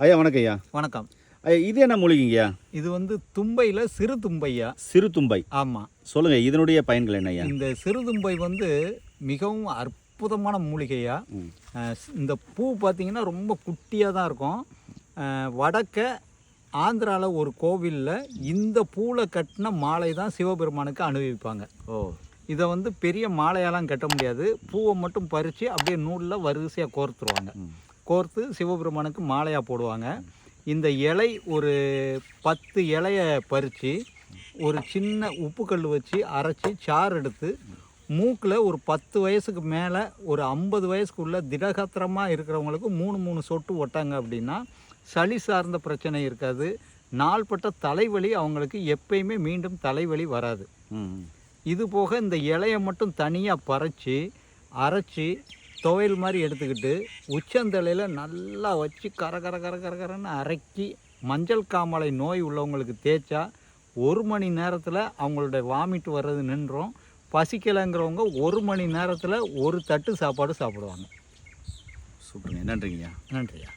ஐயா வணக்கம் ஐயா. வணக்கம். ஐயா இது என்ன மூலிகைங்கய்யா? இது வந்து தும்பையில் சிறு தும்பையா? சிறு தும்பை. ஆமாம் சொல்லுங்க இதனுடைய பயன்கள் என்ன ஐயா? இந்த சிறு தும்பை வந்து மிகவும் அற்புதமான மூலிகையா? இந்த பூ பார்த்தீங்கன்னா ரொம்ப குட்டியாக தான் இருக்கும். வடக்க ஆந்திராவில் ஒரு கோவிலில் இந்த பூவில் கட்டின மாலை தான் சிவபெருமானுக்கு அனுபவிப்பாங்க ஓ. இதை வந்து பெரிய மாலையெல்லாம் கட்ட முடியாது. பூவை மட்டும் பறித்து அப்படியே நூலில் வரிசையாக கோர்த்துருவாங்க. கோர்த்து சிவபெருமானுக்கு மாலையாக போடுவாங்க. இந்த இலை ஒரு பத்து இலைய பறித்து ஒரு சின்ன உப்புக்கல் வச்சு அரைச்சி சாறு எடுத்து மூக்கில் ஒரு பத்து வயசுக்கு மேலே ஒரு ஐம்பது வயசுக்குள்ள திடகாத்திரமாக இருக்கிறவங்களுக்கு மூணு மூணு சொட்டு ஒட்டாங்க அப்படின்னா சளி சார்ந்த பிரச்சனை இருக்காது. நாள்பட்ட தலைவலி அவங்களுக்கு எப்பயுமே மீண்டும் தலைவலி வராது. இது போக இந்த இலையை மட்டும் தனியாக பறித்து அரைச்சி துவையல் மாதிரி எடுத்துக்கிட்டு உச்சந்தலையில் நல்லா வச்சு கர கர கர கர கரன்னு அரைக்கி மஞ்சள் காமாலை நோய் உள்ளவங்களுக்கு தேய்ச்சா ஒரு மணி நேரத்தில் அவங்களுடைய வாமிட் வர்றது நின்றோம். பசிக்கலைங்கிறவங்க ஒரு மணி நேரத்தில் ஒரு தட்டு சாப்பாடு சாப்பிடுவாங்க. சூப்பருங்க. நன்றிங்கய்யா. நன்றியா